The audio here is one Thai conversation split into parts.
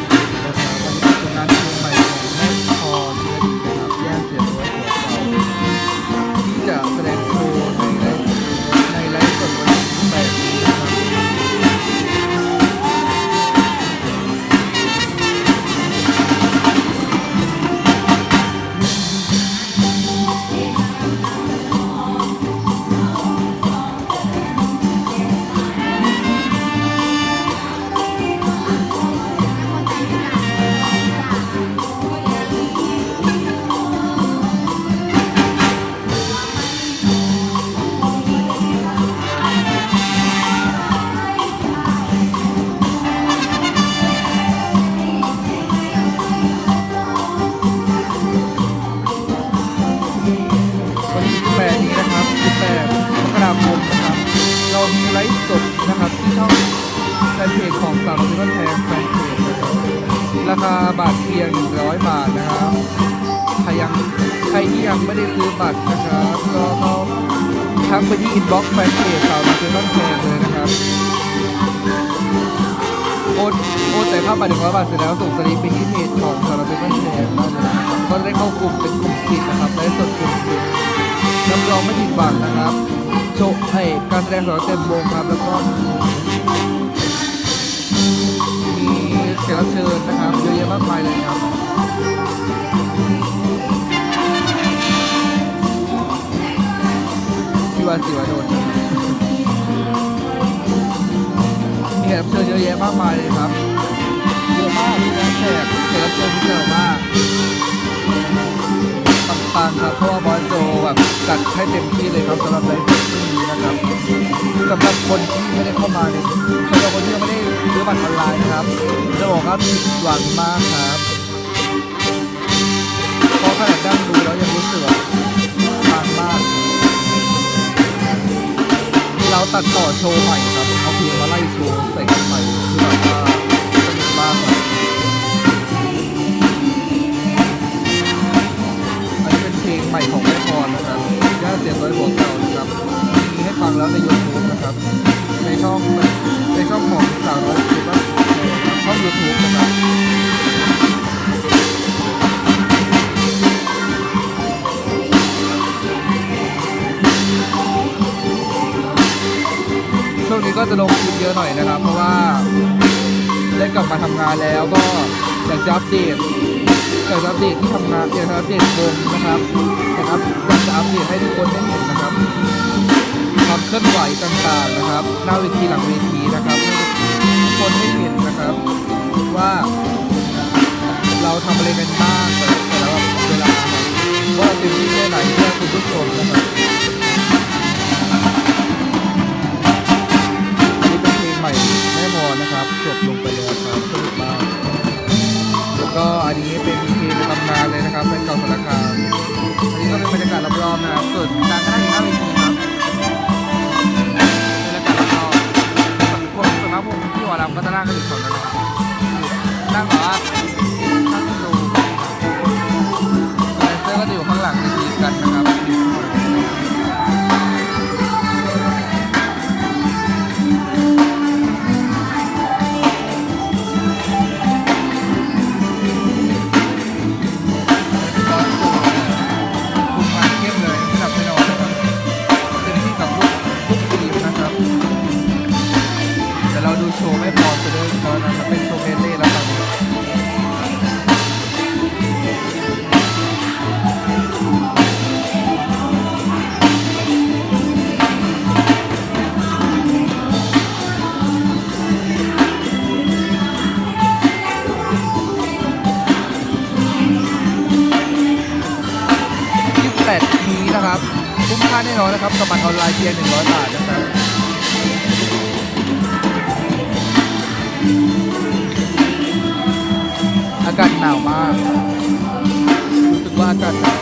ม มีไลฟ์สดนะครับที่ช่องแฟนเพจของสาวน้อยเพชรแพงแฟนเพจนะครับราคาบาทเพียง 100 บาทนะครับใครยังใครที่ยังไม่ได้ซื้อบัตรนะครับก็เข้าทักไปที่อินบ็อกซ์แฟนเพจสาวน้อยเพชรแพงเลยนะครับโอนโอนแต่ค่าบัตรหนึ่งร้อยบาทเสร็จแล้วส่งสลิปไปที่เพจของสารพัดบันเทิงได้เลยก็ได้เข้ากลุ่มเป็นกลุ่มปิดนะครับได้สดกลุ่มปิดรับรองไม่ผิดหวังนะครับ โชว์ให้การแสดงของเต็มวงครับ แล้วก็มีแขกรับเชิญนะครับเยอะแยะมากมายเลยครับพี่วานศิวดลมีแขกรับเชิญเยอะแยะมากมายเลยครับเยอะมากนะแขกแขกรับเชิญที่เยอะมากปังๆครับเพราะว่าบอสโจแบบจัดให้เต็มที่เลยครับสำหรับไลฟ์ สำหรับคนที่ไม่ได้เข้ามาเนี่ยสำหรับคนที่ยังไม่ได้ซื้อบัตรออนไลน์นะครับจะบอกว่าผิดหวังมากครับเพราะขนาดนั่งดูแล้วยังรู้สึกว่ามันมาก เราตัดต่อโชว์ใหม่ครับเอาเพลงมาไล่โชว์ใส่กันใหม่คือแบบว่าสนุกมากครับอันนี้เป็นเพลงใหม่ของแม่พรนะครับย่าเสียงร้อยหัวเก่านะครับมีให้ฟังแล้วในยูทูบนะค ในช่องในช่องของสาวน้อยคือว่าช่องยูทูบนะครับช่วงนี้ก็จะลงคลิปเยอะหน่อยนะครับ เพราะว่าได้กลับมาทำงานแล้วก็อยากจะอัปเดตอยากจะอัปเดตที่ทำงานอยากจะอัปเดตวงนะครับอยากอัปอยากจะอัปเดตให้ทุกคนได้เห็นนะครับ เคลื่อนไหวต่างๆนะครับหน้าเวทีหลังเวทีนะครับทุกคนได้เห็นนะครับว่าเราทำอะไรกันบ้างแต่ละเวลาว่าเราเต็มที่แค่ไหนเพื่อคุณผู้ชมนะครับอันนี้เป็นเพลงใหม่แม่มอนะครับจบลงไปแล้วครับสนุกมากแล้วก็อันนี้เป็นเพลงในตำนานเลยนะครับเป็นเก่าสารคามอันนี้ก็เป็นบรรยากาศรอบๆนะครับส่วนการก็ได้อยู่หน้าวทีครับ ที่หมอลำก็จะนั่งกันอยู่ฝั่ น่นอนนะครับสมัครออนไลน์เพียง100 บาทนะครับอากาศหนาวมากรู้สึกว่าอากาศหนาว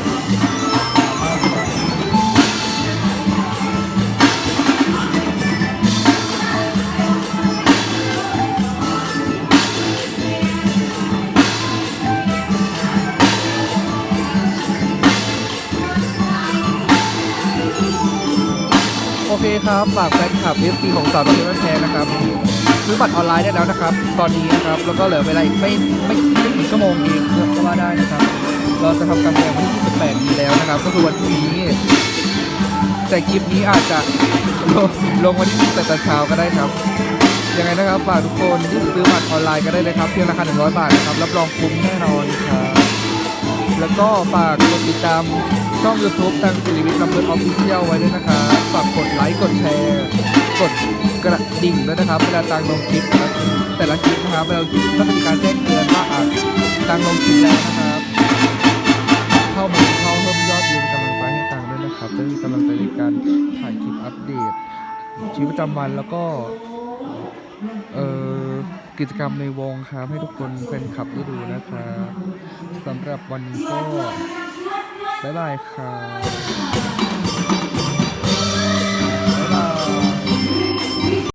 เคครับฝากแฟนคลับ FC ของสาวน้อยเพชรแพงนะครับซื้อบัตรออนไลน์ได้แล้วนะครับ ตอนนี้นะครับแล้วก็เหลือเวลาอีกไม่ไม่ไม่ถึงชั่วโมงเองก็ว่าได้นะครับ เราจะทำการแสดงวันที่28นี้แล้วนะครับ ก็คือวันพรุ่งนี้แต่คลิปนี้อาจจะลงลงวันที่28ตอนเช้าก็ได้ครับ ยังไงนะครับฝากทุกคนที่ซื้อบัตรออนไลน์ก็ได้เลยครับเพียงราคา100 บาทนะครับรับรองคุ้มแน่นอนครับ แล้วก็ฝากกดติดตามช่อง YouTube ทางสิริวิทย์ลำเพลินออฟฟิเชียลไว้ด้วยนะครับ ฝากกดไลค์ กดแชร์ กดกระดิ่งด้วยนะครับ เวลาตังลงคลิปแต่ละคลิปแต่ละคลิปนะครับเวลาคลิปก็จะมีการแจ้งเตือนว่าอะตังลงคลิปแล้วนะครับ เข้ามาเข้าเพิ่มยอดวิวเป็นกำลังใจให้ตังด้วยนะครับ จะมีกำลังใจในการถ่ายคลิปอัปเดตชีวิตประจำวันแล้วก็ กิจกรรมในวงครับให้ทุกคนแฟนคลับได้ดูนะครับสำหรับวันนี้ก็บ๊ายบายครับ